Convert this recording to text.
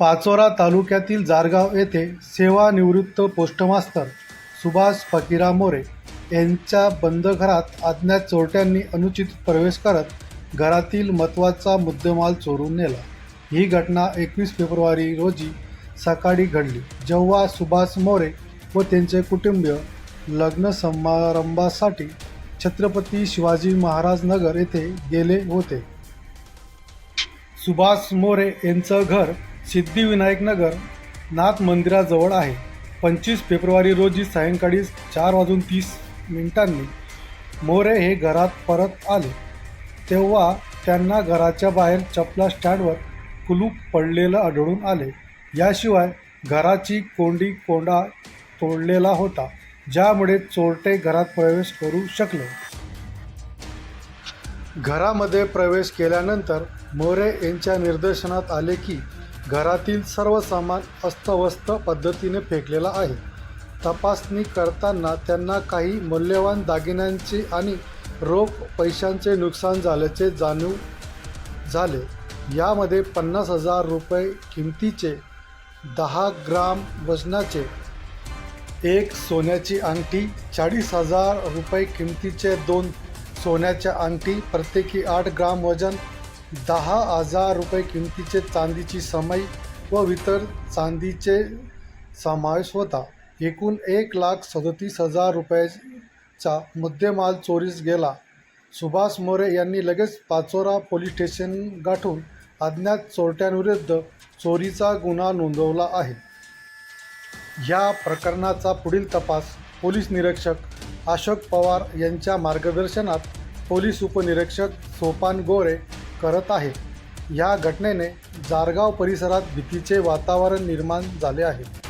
पाचोरा तालुक्यातील जारगाव येथे सेवानिवृत्त पोस्टमास्तर सुभाष फकीरा मोरे यांच्या बंद घरात अज्ञात चोरट्यांनी अनुचित प्रवेश करत घरातील महत्त्वाचा मुद्देमाल चोरून नेला. ही घटना एकवीस फेब्रुवारी रोजी सकाळी घडली. जेव्हा सुभाष मोरे व त्यांचे कुटुंबीय लग्न समारंभासाठी छत्रपती शिवाजी महाराज नगर येथे गेले होते. सुभाष मोरे यांचं घर सिद्धिविनायक नगर नाथ मंदिराजवळ आहे. पंचवीस फेब्रुवारी रोजी सायंकाळी चार वाजून तीस मिनिटांनी मोरे हे घरात परत आले. तेव्हा त्यांना घराच्या बाहेर चपला स्टँडवर कुलूप पडलेलं आढळून आले. याशिवाय घराची कोंडी कोंडा तोडलेला होता ज्यामुळे चोरटे घरात प्रवेश करू शकले. घरामध्ये प्रवेश केल्यानंतर मोरे यांच्या निदर्शनात आले की घरातील सर्व सामान अस्तव्यस्त पद्धतीने फेकलेला आहे. तपासणी करताना त्यांना काही मौल्यवान दागिन्यांचे आणि रोख पैशांचे नुकसान झाल्याचे जाणीव झाले. यामध्ये पन्नास हजार रुपये किमतीचे दहा ग्राम वजनाचे एक सोन्याची अंगठी चाळीस हजार रुपये किमतीचे दोन सोन्याच्या अंगठी प्रत्येकी आठ ग्राम वजन दहा हजार रुपये किमतीचे चांदीची समई व इतर चांदीचे समावेश होता. एकूण एक लाख सदतीस हजार रुपयाचा मुद्देमाल चोरीस गेला. सुभाष मोरे यांनी लगेच पाचोरा पोलीस स्टेशन गाठून अज्ञात चोरट्यांविरुद्ध चोरीचा गुन्हा नोंदवला आहे. या प्रकरणाचा पुढील तपास पोलीस निरीक्षक अशोक पवार यांच्या मार्गदर्शनात पोलीस उपनिरीक्षक सोपान गोरे करत आहे. या घटनेने जारगाव परिसरात भीतीचे वातावरण निर्माण झाले आहे.